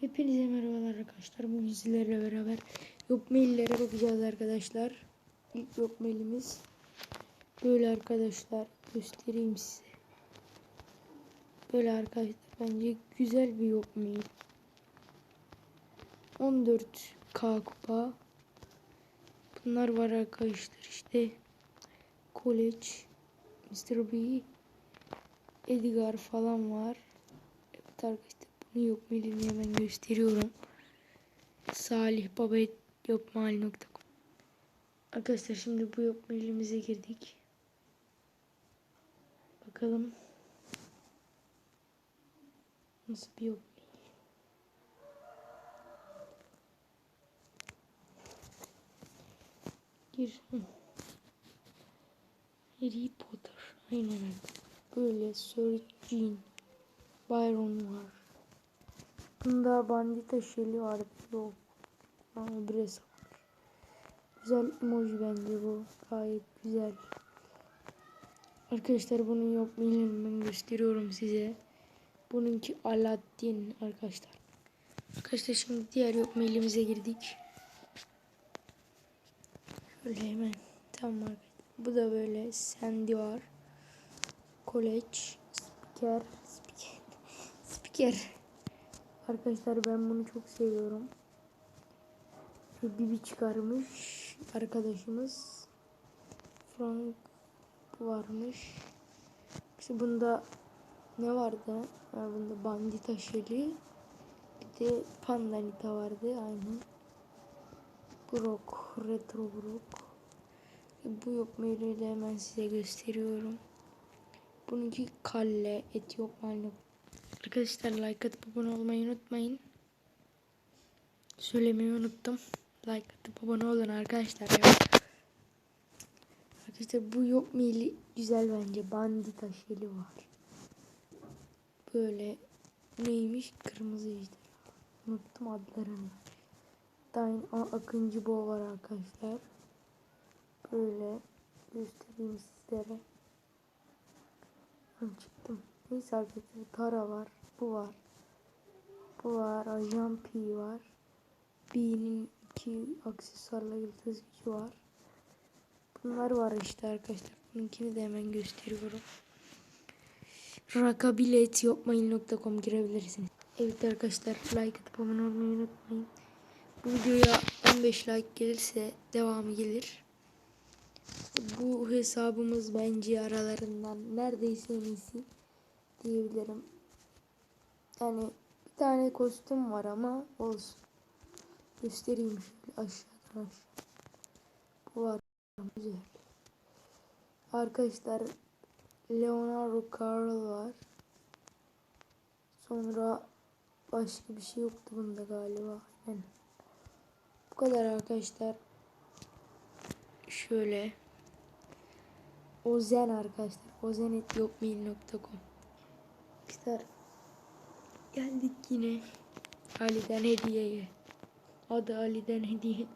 Hepinize merhabalar arkadaşlar. Bugün sizlerle beraber yok maillere bakacağız arkadaşlar. İlk yok mailimiz böyle arkadaşlar. Göstereyim size. Böyle arkadaşlar bence güzel bir yok mail. 14k kupa. Bunlar var arkadaşlar işte. College, Mr. B, Edgar falan var. Evet arkadaşlar bunu yok mailini hemen gösteriyorum. Salih Baba yokmail.com Arkadaşlar şimdi bu yok mailimize girdik. Bakalım. Nasıl bir yok? Gir. Harry Potter. Aynen öyle. Böyle Sir Jean. Byron var. Bunda bandita şeli var. Ama bir hesap. Güzel emoji bence bu. Gayet güzel. Arkadaşlar yok mailini ben gösteriyorum size. Bununki Aladdin arkadaşlar. Arkadaşlar şimdi diğer yok mailimize girdik. Şöyle hemen. Tamam arkadaşlar. Bu da böyle Sandy var. College. Spiker. Spiker. Spiker. Arkadaşlar ben bunu çok seviyorum. Bibi çıkarmış arkadaşımız. Frank varmış. İşte bunda ne vardı? Ha, bunda bandita şeli. Bir de pandanita vardı aynı. Brock, retro Brock. Bu yok maili de hemen size gösteriyorum. Bununki kalle, et yok malum. Arkadaşlar like atıp abone olmayı unutmayın. Söylemeyi unuttum. Like atıp abone olun arkadaşlar. Ya. Arkadaşlar bu yok maili güzel bence. Bandita şeli var. Böyle neymiş? Kırmızı işte. Unuttum adlarını. Dain Akıncı Bo var arkadaşlar. Böyle göstereyim sizlere. Ben çıktım. Neyse arkadaşlar Tara var. Bu var. Bu var. Ajan P var. B'nin iki aksesuarla yıldız gücü var. Bunlar var işte arkadaşlar. Bununkini de hemen gösteriyorum. Rakabilet.yokmail.com girebilirsiniz. Evet arkadaşlar like atıp abone olmayı unutmayın. Bu videoya 15 like gelirse devamı gelir. Bu hesabımız bence aralarından neredeyse en iyisi diyebilirim. Yani bir tane kostüm var ama olsun. Göstereyim şöyle aşağıdan aşağı. Bu var. Güzel. Arkadaşlar Leonardo Carl var. Sonra başka bir şey yoktu bunda galiba. Yani bu kadar arkadaşlar. Şöyle. Ozen arkadaşlar. Ozenet.yokmail.com Arkadaşlar geldik yine Ali'den hediyeye. Adı Ali'den hediye.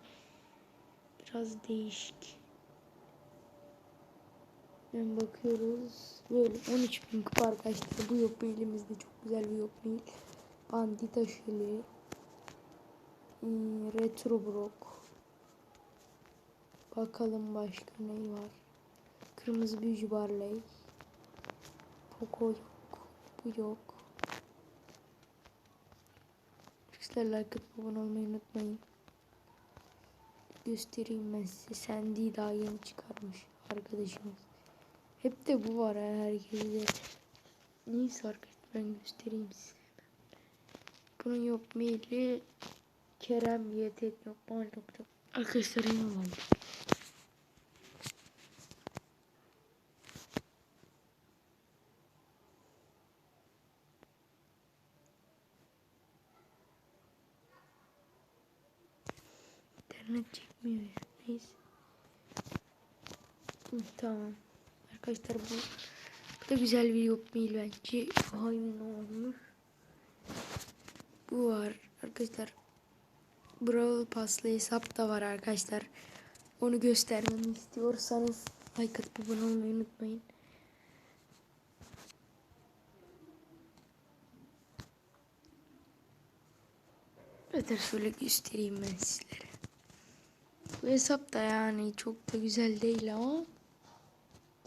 Biraz değişik. Ben bakıyoruz. Böyle 13 bin kupa arkadaşlar. Bu yok elimizde çok güzel bir yok mail. Bandita şeli. Hmm, Retro Brock. Bakalım başka ne var. Kırmızı büyücü Barley. Poco yok. Bu yok. Arkadaşlar like atıp abone olmayı unutmayın. Göstereyim ben size. Sandy daha yeni çıkarmış arkadaşımız. Hep de bu var ha herkese. Neyse arkadaşlar ben göstereyim size. Bunun yok maili Kerem nokta. Arkadaşlar yine İnternet çekmiyor ya. Neyse. Tamam. Arkadaşlar bu, bu da güzel bir yok mail bence. Hain olmuş. Bu var arkadaşlar. Brawl Pass'lı hesap da var arkadaşlar. Onu göstermemi istiyorsanız like atıp abone olmayı unutmayın. Öter şöyle göstereyim ben sizlere. Bu hesap da yani çok da güzel değil ama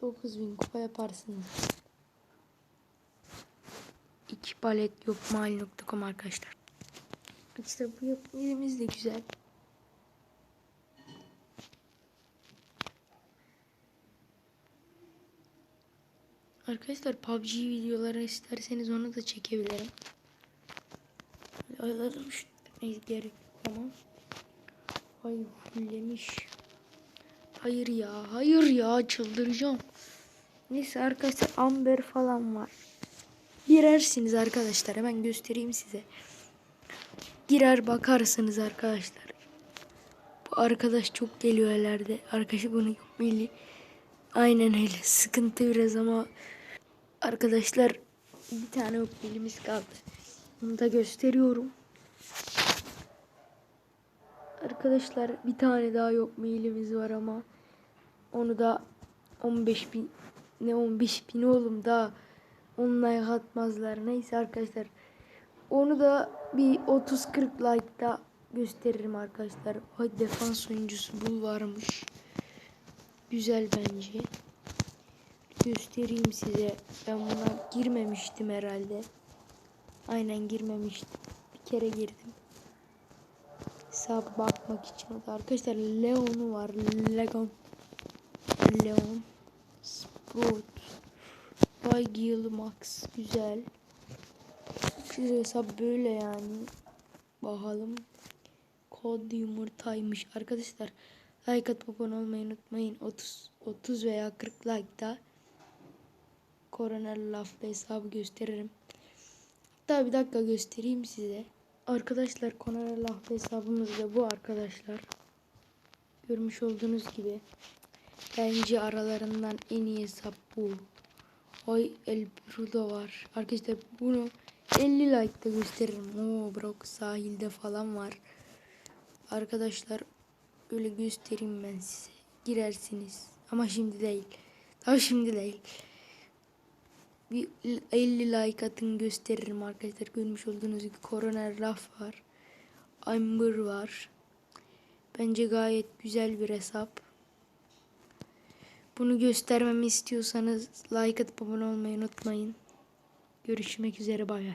9000 kupa yaparsınız. İki palet yok mal.com arkadaşlar. İşte bu yapımız de güzel. Arkadaşlar PUBG videoları isterseniz onu da çekebilirim. Ayladım şu gerek tamam. Ay fullemiş. Hayır ya hayır ya çıldıracağım. Neyse arkadaşlar amber falan var. Girersiniz arkadaşlar hemen göstereyim size. Girer bakarsınız arkadaşlar. Bu arkadaş çok geliyor herhalde. Arkadaşı bunu milli. Aynen öyle. Sıkıntı biraz ama arkadaşlar bir tane yok elimiz kaldı. Bunu da gösteriyorum. Arkadaşlar bir tane daha yok mailimiz var ama onu da 15 bin ne 15 bin oğlum da onunla atmazlar. Neyse arkadaşlar onu da bir 30-40 like'da gösteririm arkadaşlar. O defans oyuncusu bul varmış. Güzel bence. Göstereyim size. Ben buna girmemiştim herhalde. Aynen girmemiştim. Bir kere girdim. Hesaba bakmak için da arkadaşlar Leon'u var. Leon. Leon. Sprout. Baygil Max. Güzel. Şu hesap böyle yani. Bakalım. Kod yumurtaymış. Arkadaşlar like atıp abone olmayı unutmayın. 30 30 veya 40 like'da Koronel lafla hesabı gösteririm. Hatta bir dakika göstereyim size. Arkadaşlar Koronel lafla hesabımız da bu arkadaşlar. Görmüş olduğunuz gibi. Bence aralarından en iyi hesap bu. Ay El Brudo var. Arkadaşlar bunu 50 like'da gösteririm. Oo Brock sahilde falan var. Arkadaşlar öyle göstereyim ben size. Girersiniz. Ama şimdi değil. Daha şimdi değil. Bir 50 like atın gösteririm arkadaşlar. Görmüş olduğunuz gibi Koroner Raf var. Amber var. Bence gayet güzel bir hesap. Bunu göstermemi istiyorsanız like atıp abone olmayı unutmayın. Görüşmek üzere bay bay.